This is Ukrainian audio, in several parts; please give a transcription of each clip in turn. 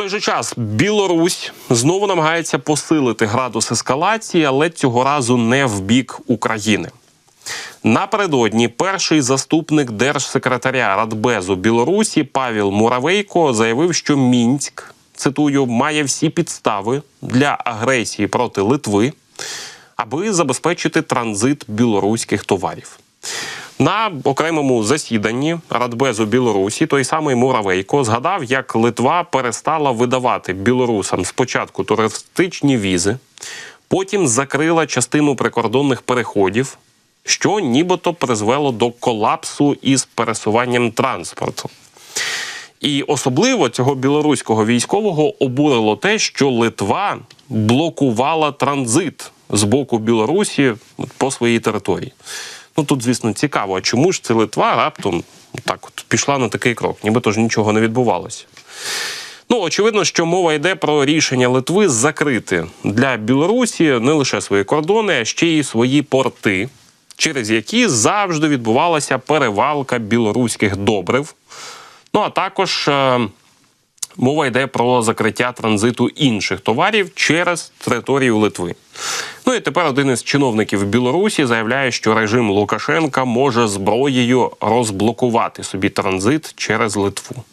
той же час Білорусь знову намагається посилити градус ескалації, але цього разу не в бік України. Напередодні перший заступник держсекретаря Радбезу Білорусі Павел Муравейко заявив, що Мінськ цитую має всі підстави для агресії проти Литви, аби забезпечити транзит білоруських товарів. На окремому засіданні Радбезу Білорусі той самий Муравейко згадав, як Литва перестала видавати білорусам спочатку туристичні візи, потім закрила частину прикордонних переходів, що нібито призвело до колапсу із пересуванням транспорту. І особливо цього білоруського військового обурило те, що Литва блокувала транзит з боку Білорусі по своїй території. Ну тут, звісно, цікаво, чому ж це Литва раптом так от пішла на такий крок, нібито ж нічого не відбувалося. Ну, очевидно, що мова йде про рішення Литви закрити для Білорусі не лише свої кордони, а ще й свої порти, через які завжди відбувалася перевалка білоруських добрив. Ну а також е, мова йде про закриття транзиту інших товарів через територію Литви. Ну і тепер один із чиновників Білорусі заявляє, що режим Лукашенка може зброєю розблокувати собі транзит через Литву.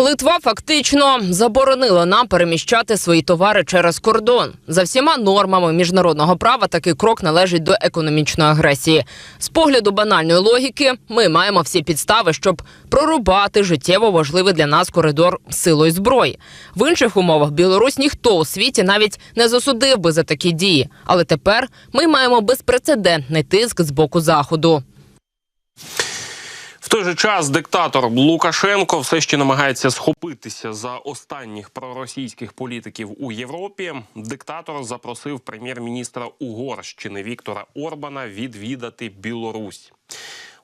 Литва фактично заборонила нам переміщати свої товари через кордон. За всіма нормами міжнародного права такий крок належить до економічної агресії. З погляду банальної логіки, ми маємо всі підстави, щоб прорубати життєво важливий для нас коридор силою зброї. В інших умовах Білорусь ніхто у світі навіть не засудив би за такі дії. Але тепер ми маємо безпрецедентний тиск з боку заходу. Той же час диктатор Лукашенко все ще намагається схопитися за останніх проросійських політиків у Європі. Диктатор запросив прем'єр-міністра Угорщини Віктора Орбана відвідати Білорусь.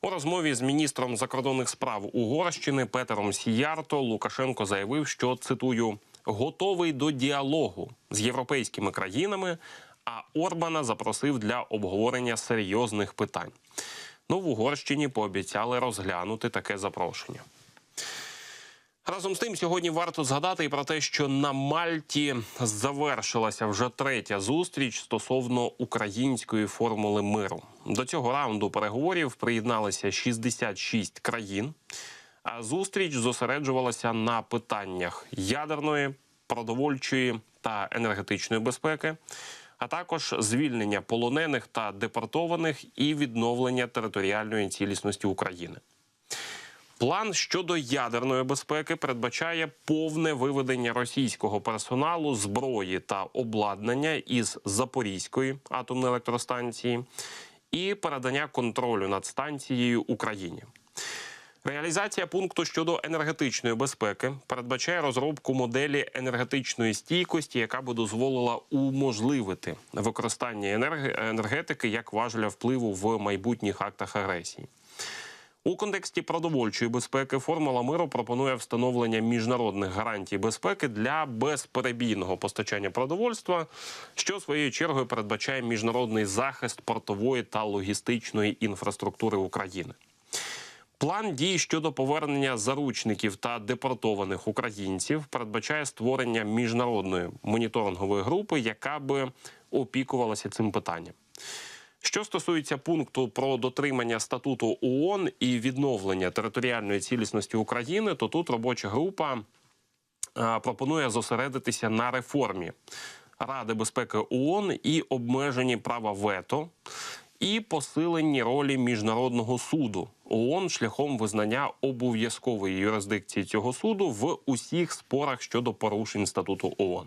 У розмові з міністром закордонних справ Угорщини Петером Сіярто Лукашенко заявив, що цитую готовий до діалогу з європейськими країнами. А Орбана запросив для обговорення серйозних питань. Ну, в Угорщині пообіцяли розглянути таке запрошення. Разом з тим, сьогодні варто згадати і про те, що на Мальті завершилася вже третя зустріч стосовно української формули миру. До цього раунду переговорів приєдналися 66 країн. А зустріч зосереджувалася на питаннях ядерної, продовольчої та енергетичної безпеки, а також звільнення полонених та депортованих і відновлення територіальної цілісності України. План щодо ядерної безпеки передбачає повне виведення російського персоналу, зброї та обладнання із Запорізької атомної електростанції і передання контролю над станцією Україні. Реалізація пункту щодо енергетичної безпеки передбачає розробку моделі енергетичної стійкості, яка би дозволила уможливити використання енергетики як важеля впливу в майбутніх актах агресії. У контексті продовольчої безпеки формула миру пропонує встановлення міжнародних гарантій безпеки для безперебійного постачання продовольства, що своєю чергою передбачає міжнародний захист портової та логістичної інфраструктури України. План дій щодо повернення заручників та депортованих українців передбачає створення міжнародної моніторингової групи, яка би опікувалася цим питанням. Що стосується пункту про дотримання статуту ООН і відновлення територіальної цілісності України, то тут робоча група е, пропонує зосередитися на реформі Ради безпеки ООН і обмеженні права вето, і посиленні ролі міжнародного суду ООН шляхом визнання обов'язкової юрисдикції цього суду в усіх спорах щодо порушень статуту ООН.